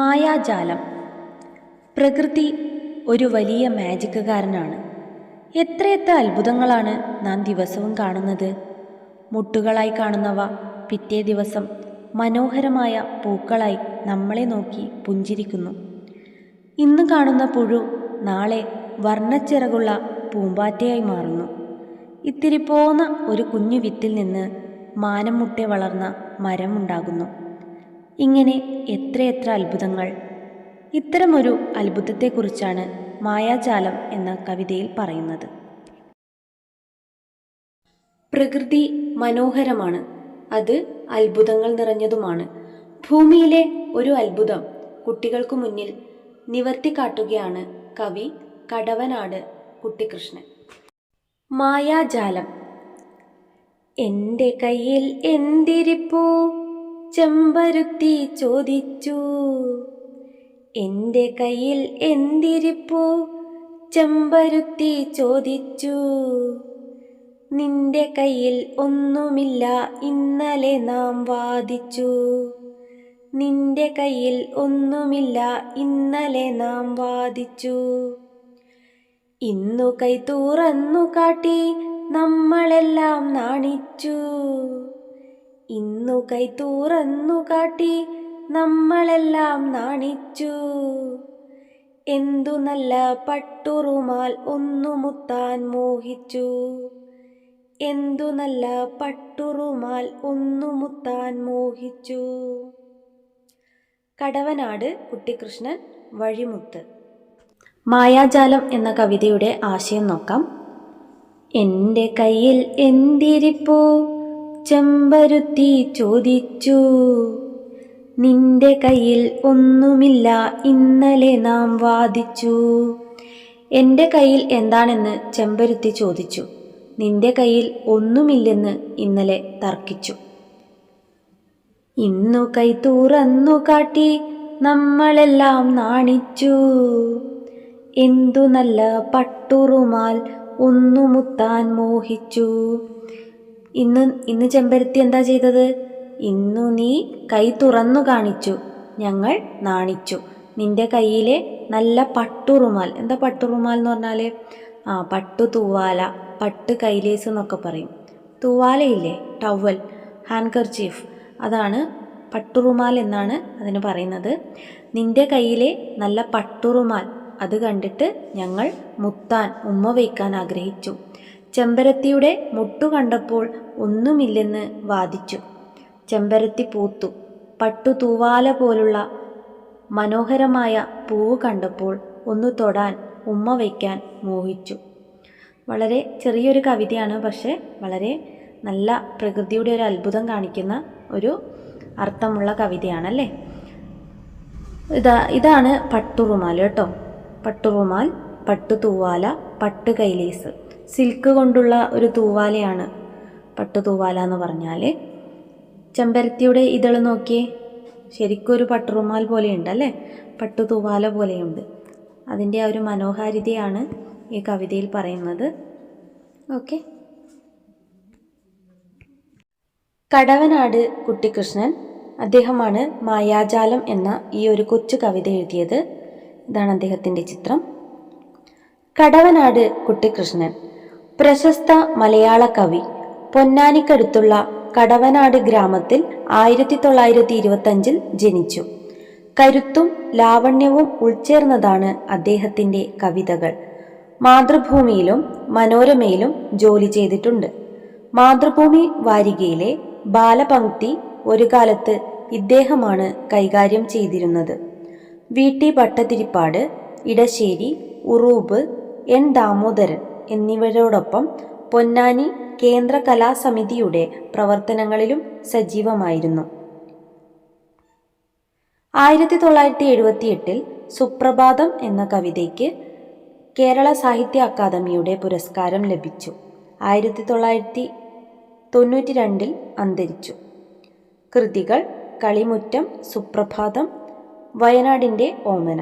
മായാജാലം. പ്രകൃതി ഒരു വലിയ മാജിക്കുകാരനാണ്. എത്രയെത്ര അത്ഭുതങ്ങളാണ് നാം ദിവസവും കാണുന്നത്. മുട്ടുകളായി കാണുന്നവ പിറ്റേ ദിവസം മനോഹരമായ പൂക്കളായി നമ്മളെ നോക്കി പുഞ്ചിരിക്കുന്നു. ഇന്ന് കാണുന്ന പുഴു നാളെ വർണച്ചിറകുള്ള പൂമ്പാറ്റയായി മാറുന്നു. ഇത്തിരി പോന്ന ഒരു കുഞ്ഞു വിത്തിൽ നിന്ന് മാനം മുട്ടെ വളർന്ന മരമുണ്ടാകുന്നു. ഇങ്ങനെ എത്രയെത്ര അത്ഭുതങ്ങൾ. ഇത്തരമൊരു അത്ഭുതത്തെക്കുറിച്ചാണ് മായാജാലം എന്ന കവിതയിൽ പറയുന്നത്. പ്രകൃതി മനോഹരമാണ്. അത് അത്ഭുതങ്ങൾ നിറഞ്ഞതുമാണ്. ഭൂമിയിലെ ഒരു അത്ഭുതം കുട്ടികൾക്കു മുന്നിൽ നിവർത്തിക്കാട്ടുകയാണ് കവി കടവനാട് കുട്ടിക്കൃഷ്ണൻ മായാജാലം. എന്റെ കയ്യിൽ എന്തിരിപ്പൂ? ചെമ്പരുത്തി ചോദിച്ചു എന്റെ കയ്യിൽ എന്തിരിപ്പു? ചെമ്പരുത്തി ചോദിച്ചു നിന്റെ കയ്യിൽ ഒന്നുമില്ല ഇന്നലെ നാം വാദിച്ചു. നിന്റെ കയ്യിൽ ഒന്നുമില്ല ഇന്നലെ നാം വാദിച്ചു. ഇന്നു കൈ തുറന്നു കാട്ടി നമ്മളെല്ലാം നാണിച്ചു. ഇന്നു കൈ തുറന്നു കാട്ടി നമ്മളെല്ലാം നാണിച്ചു. എന്തു നല്ല പട്ടുറുമാൽ ഒന്നു മുത്താൻ മോഹിച്ചു. എന്തു നല്ല പട്ടുറുമാൽ ഒന്നു മുത്താൻ മോഹിച്ചു. കടവനാട് കുട്ടിക്കൃഷ്ണൻ വഴിമുത്ത്. മായാജാലം എന്ന കവിതയുടെ ആശയം നോക്കാം. എന്റെ കയ്യിൽ എന്തിരിപ്പൂ? ചെമ്പരുത്തി ചോദിച്ചു നിന്റെ കയ്യിൽ ഒന്നുമില്ല ഇന്നലെ നാം വാദിച്ചു. എന്റെ കയ്യിൽ എന്താണെന്ന് ചെമ്പരുത്തി ചോദിച്ചു. നിന്റെ കയ്യിൽ ഒന്നുമില്ലെന്ന് ഇന്നലെ തർക്കിച്ചു. ഇന്നു കൈ തുറന്നു കാട്ടി നമ്മളെല്ലാം നാണിച്ചു. എന്തു നല്ല പട്ടുറുമാൽ ഒന്നു മുത്താൻ മോഹിച്ചു. ഇന്ന് ഇന്ന് ചെമ്പരത്തി എന്താ ചെയ്തത്? ഇന്നു നീ കൈ തുറന്നു കാണിച്ചു. ഞങ്ങൾ നാണിച്ചു. നിന്റെ കയ്യിലെ നല്ല പട്ടുറുമാൽ എന്താ പട്ടുറുമാൽ എന്ന് പറഞ്ഞാൽ ആ പട്ടു തൂവാല പട്ട് കൈലേസ് എന്നൊക്കെ പറയും. തൂവാലയില്ലേ? ടവൽ ഹാൻഡ് കർച്ചീഫ് അതാണ് പട്ടുറുമാൽ എന്നാണ് അതിന് പറയുന്നത്. നിന്റെ കയ്യിലെ നല്ല പട്ടുറുമാൽ അത് കണ്ടിട്ട് ഞങ്ങൾ മുത്താൻ ഉമ്മ വയ്ക്കാൻ ആഗ്രഹിച്ചു. ചെമ്പരത്തിയുടെ മുട്ടു കണ്ടപ്പോൾ ഒന്നുമില്ലെന്ന് വാദിച്ചു. ചെമ്പരത്തി പൂത്തു. പട്ടു തൂവാല പോലുള്ള മനോഹരമായ പൂവ് കണ്ടപ്പോൾ ഒന്ന് തൊടാൻ ഉമ്മ വയ്ക്കാൻ മോഹിച്ചു. വളരെ ചെറിയൊരു കവിതയാണ് പക്ഷേ വളരെ നല്ല പ്രകൃതിയുടെ ഒരു അത്ഭുതം കാണിക്കുന്ന ഒരു അർത്ഥമുള്ള കവിതയാണല്ലേ? ഇതാ ഇതാണ് പട്ടുറുമാൽ കേട്ടോ. പട്ടുറുമാൽ പട്ടു തൂവാല പട്ട് കൈലേസ്. സിൽക്ക് കൊണ്ടുള്ള ഒരു തൂവാലയാണ്. പട്ടു തൂവാല എന്ന് പറഞ്ഞാൽ ചെമ്പരത്തിയുടെ ഇതൾ നോക്കിയേ. ശരിക്കും ഒരു പട്ടുറുമാൽ പോലെയുണ്ട് അല്ലേ പട്ടു തൂവാല പോലെയുണ്ട്. അതിന്റെ ആ ഒരു മനോഹാരിതയാണ് ഈ കവിതയിൽ പറയുന്നത്. ഓക്കെ. കടവനാട് കുട്ടിക്കൃഷ്ണൻ അദ്ദേഹമാണ് മായാജാലം എന്ന ഈ ഒരു കൊച്ചു കവിത എഴുതിയത്. ഇതാണ് അദ്ദേഹത്തിന്റെ ചിത്രം. കടവനാട് കുട്ടിക്കൃഷ്ണൻ പ്രശസ്ത മലയാള കവി പൊന്നാനിക്കടുത്തുള്ള കടവനാട് ഗ്രാമത്തിൽ ആയിരത്തി തൊള്ളായിരത്തി ഇരുപത്തഞ്ചിൽ ജനിച്ചു. കരുത്തും ലാവണ്യവും ഉൾച്ചേർന്നതാണ് അദ്ദേഹത്തിന്റെ കവിതകൾ. മാതൃഭൂമിയിലും മനോരമയിലും ജോലി ചെയ്തിട്ടുണ്ട്. മാതൃഭൂമി വാരികയിലെ ബാലപംക്തി ഒരു കാലത്ത് ഇദ്ദേഹമാണ് കൈകാര്യം ചെയ്തിരുന്നത്. V. T. Bhattathiripad Edasseri Uroob N. Damodaran എന്നിവരോടൊപ്പം പൊന്നാനി കേന്ദ്ര കലാസമിതിയുടെ പ്രവർത്തനങ്ങളിലും സജീവമായിരുന്നു. ആയിരത്തി തൊള്ളായിരത്തി എഴുപത്തി എട്ടിൽ സുപ്രഭാതം എന്ന കവിതയ്ക്ക് കേരള സാഹിത്യ അക്കാദമിയുടെ പുരസ്കാരം ലഭിച്ചു. ആയിരത്തി തൊള്ളായിരത്തി തൊണ്ണൂറ്റി രണ്ടിൽ അന്തരിച്ചു. കൃതികൾ കളിമുറ്റം സുപ്രഭാതം വയനാടിന്റെ ഓമന.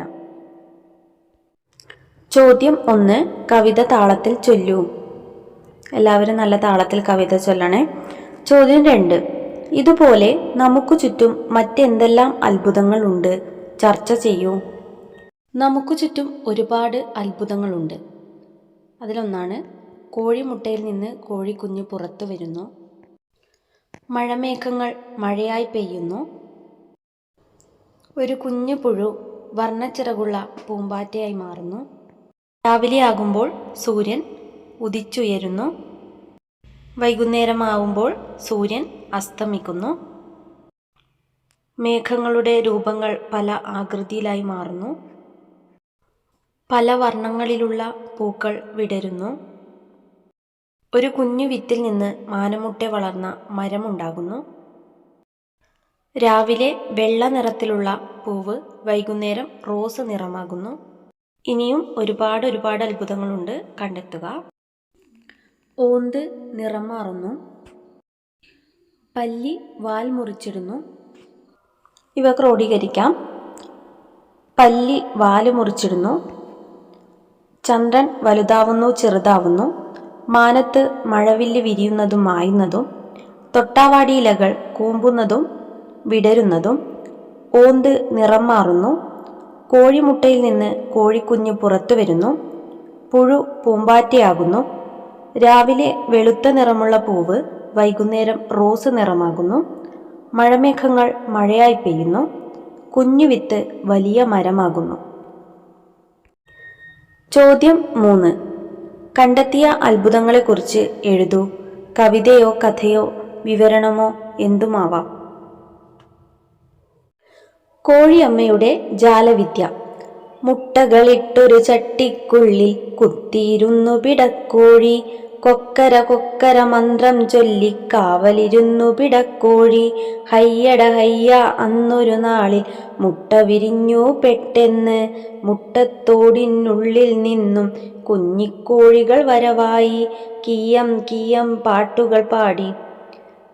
ചോദ്യം ഒന്ന് കവിത താളത്തിൽ ചൊല്ലൂ. എല്ലാവരും നല്ല താളത്തിൽ കവിത ചൊല്ലണേ. ചോദ്യം രണ്ട് ഇതുപോലെ നമുക്ക് ചുറ്റും മറ്റെന്തെല്ലാം അത്ഭുതങ്ങളുണ്ട് ചർച്ച ചെയ്യൂ. നമുക്ക് ചുറ്റും ഒരുപാട് അത്ഭുതങ്ങളുണ്ട് അതിലൊന്നാണ് കോഴിമുട്ടയിൽ നിന്ന് കോഴിക്കുഞ്ഞ് പുറത്തു വരുന്നു. മഴമേഘങ്ങൾ മഴയായി പെയ്യുന്നു. ഒരു കുഞ്ഞു പുഴു വർണച്ചിറകുള്ള പൂമ്പാറ്റയായി മാറുന്നു. രാവിലെയാകുമ്പോൾ സൂര്യൻ ഉദിച്ചുയരുന്നു. വൈകുന്നേരമാവുമ്പോൾ സൂര്യൻ അസ്തമിക്കുന്നു. മേഘങ്ങളുടെ രൂപങ്ങൾ പല ആകൃതിയിലായി മാറുന്നു. പല വർണങ്ങളിലുള്ള പൂക്കൾ വിടരുന്നു. ഒരു കുഞ്ഞു വിത്തിൽ നിന്ന് മാനമുട്ട വളർന്ന മരമുണ്ടാകുന്നു. രാവിലെ വെള്ള നിറത്തിലുള്ള പൂവ് വൈകുന്നേരം റോസ് നിറമാകുന്നു. ഇനിയും ഒരുപാട് ഒരുപാട് അത്ഭുതങ്ങളുണ്ട്. കണ്ടെത്തുക. ഓന്ത് നിറം മാറുന്നു. പല്ലി വാൽ മുറിച്ചിടുന്നു. ഇവ ക്രോഡീകരിക്കാം. പല്ലി വാൽ മുറിച്ചിടുന്നു. ചന്ദ്രൻ വലുതാവുന്നു ചെറുതാവുന്നു. മാനത്ത് മഴവില്ല് വിരിയുന്നതും മായുന്നതും. തൊട്ടാവാടി ഇലകൾ കൂമ്പുന്നതും വിടരുന്നതും. ഓന്ത് നിറം മാറുന്നു. കോഴിമുട്ടയിൽ നിന്ന് കോഴിക്കുഞ്ഞ് പുറത്തു വരുന്നു. പുഴു പൂമ്പാറ്റയാകുന്നു. രാവിലെ വെളുത്ത നിറമുള്ള പൂവ് വൈകുന്നേരം റോസ് നിറമാകുന്നു. മഴമേഘങ്ങൾ മഴയായി പെയ്യുന്നു. കുഞ്ഞുവിത്ത് വലിയ മരമാകുന്നു. ചോദ്യം മൂന്ന്. കണ്ടെത്തിയ അത്ഭുതങ്ങളെക്കുറിച്ച് എഴുതൂ. കവിതയോ കഥയോ വിവരണമോ എന്തുമാവാം? കോഴിയമ്മയുടെ ജാലവിദ്യ. മുട്ടകളിട്ടൊരു ചട്ടിക്കുള്ളിൽ കുത്തിയിരുന്നു പിടക്കോഴി. കൊക്കര കൊക്കര മന്ത്രം ചൊല്ലി കാവലിരുന്നു പിടക്കോഴി. ഹയ്യട ഹയ്യ അന്നൊരു നാളിൽ മുട്ട വിരിഞ്ഞു പെട്ടെന്ന് മുട്ടത്തോടിനുള്ളിൽ നിന്നും കുഞ്ഞിക്കോഴികൾ വരവായി. കീയം കീയം പാട്ടുകൾ പാടി.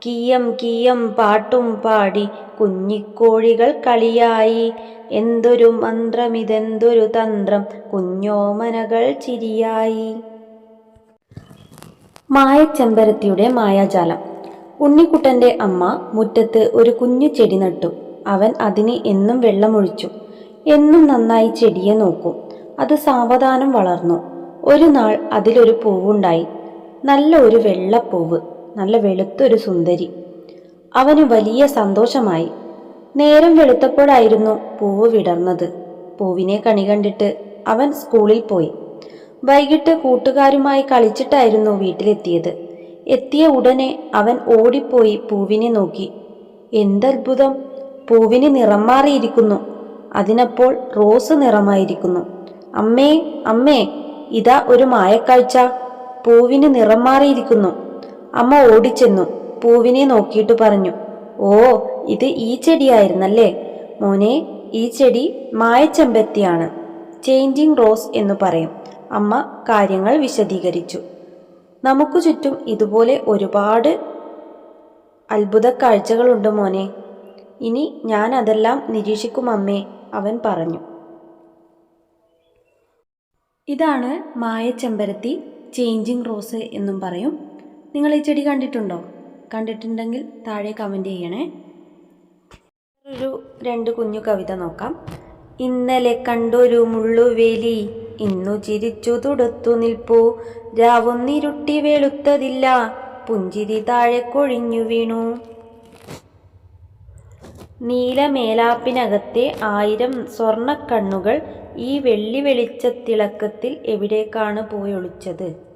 കീയം കീയം പാട്ടും പാടി കുഞ്ഞിക്കോഴികൾ കളിയായി. എന്തൊരു മന്ത്രമിതെന്തൊരു തന്ത്രം കുഞ്ഞോമനകൾ ചിരിയായി. മായച്ചെമ്പരത്തിയുടെ മായാജാലം. ഉണ്ണിക്കുട്ടന്റെ അമ്മ മുറ്റത്ത് ഒരു കുഞ്ഞു ചെടി നട്ടു. അവൻ അതിന് എന്നും വെള്ളമൊഴിച്ചു. എന്നും നന്നായി ചെടിയെ നോക്കും. അത് സാവധാനം വളർന്നു. ഒരു നാൾ അതിലൊരു പൂവുണ്ടായി. നല്ല ഒരു വെള്ളപ്പൂവ്. നല്ല വെളുത്തൊരു സുന്ദരി. അവന് വലിയ സന്തോഷമായി. നേരം വെളുത്തപ്പോഴായിരുന്നു പൂവ് വിടർന്നത്. പൂവിനെ കണി കണ്ടിട്ട് അവൻ സ്കൂളിൽ പോയി. വൈകിട്ട് കൂട്ടുകാരുമായി കളിച്ചിട്ടായിരുന്നു വീട്ടിലെത്തിയത്. എത്തിയ ഉടനെ അവൻ ഓടിപ്പോയി പൂവിനെ നോക്കി. എന്തത്ഭുതം! പൂവിന് നിറം മാറിയിരിക്കുന്നു. അതിനപ്പോൾ റോസ് നിറമായിരിക്കുന്നു. അമ്മേ അമ്മേ ഇതാ ഒരു മായക്കാഴ്ച. പൂവിന് നിറം മാറിയിരിക്കുന്നു. അമ്മ ഓടിച്ചെന്നു. പൂവിനെ നോക്കിയിട്ട് പറഞ്ഞു ഓ ഇത് ഈ ചെടിയായിരുന്നല്ലേ? മോനെ ഈ ചെടി മായച്ചെമ്പത്തിയാണ് ചേഞ്ചിങ് റോസ് എന്ന് പറയും. അമ്മ കാര്യങ്ങൾ വിശദീകരിച്ചു. നമുക്ക് ചുറ്റും ഇതുപോലെ ഒരുപാട് അത്ഭുത കാഴ്ചകളുണ്ട് മോനെ. ഇനി ഞാൻ അതെല്ലാം നിരീക്ഷിക്കും അമ്മേ അവൻ പറഞ്ഞു. ഇതാണ് മായച്ചെമ്പരത്തി ചേഞ്ചിങ് റോസ് എന്നും പറയും. നിങ്ങൾ ഈ ചെടി കണ്ടിട്ടുണ്ടോ? കണ്ടിട്ടുണ്ടെങ്കിൽ താഴെ കമന്റ് ചെയ്യണേ. ഒരു രണ്ട് കുഞ്ഞു കവിത നോക്കാം. ഇന്നലെ കണ്ടൊരു മുള്ളുവേലി ഇന്നു ചിരിച്ചു തുടുത്തു നിൽപ്പൂ. രാവൊന്നിരുട്ടി വെളുത്തതില്ല പുഞ്ചിരി താഴെ കൊഴിഞ്ഞു വീണു. നീലമേലാപ്പിനകത്തെ ആയിരം സ്വർണക്കണ്ണുകൾ ഈ വെള്ളി വെളിച്ചത്തിളക്കത്തിൽ എവിടേക്കാണ് പോയൊളിച്ചത്?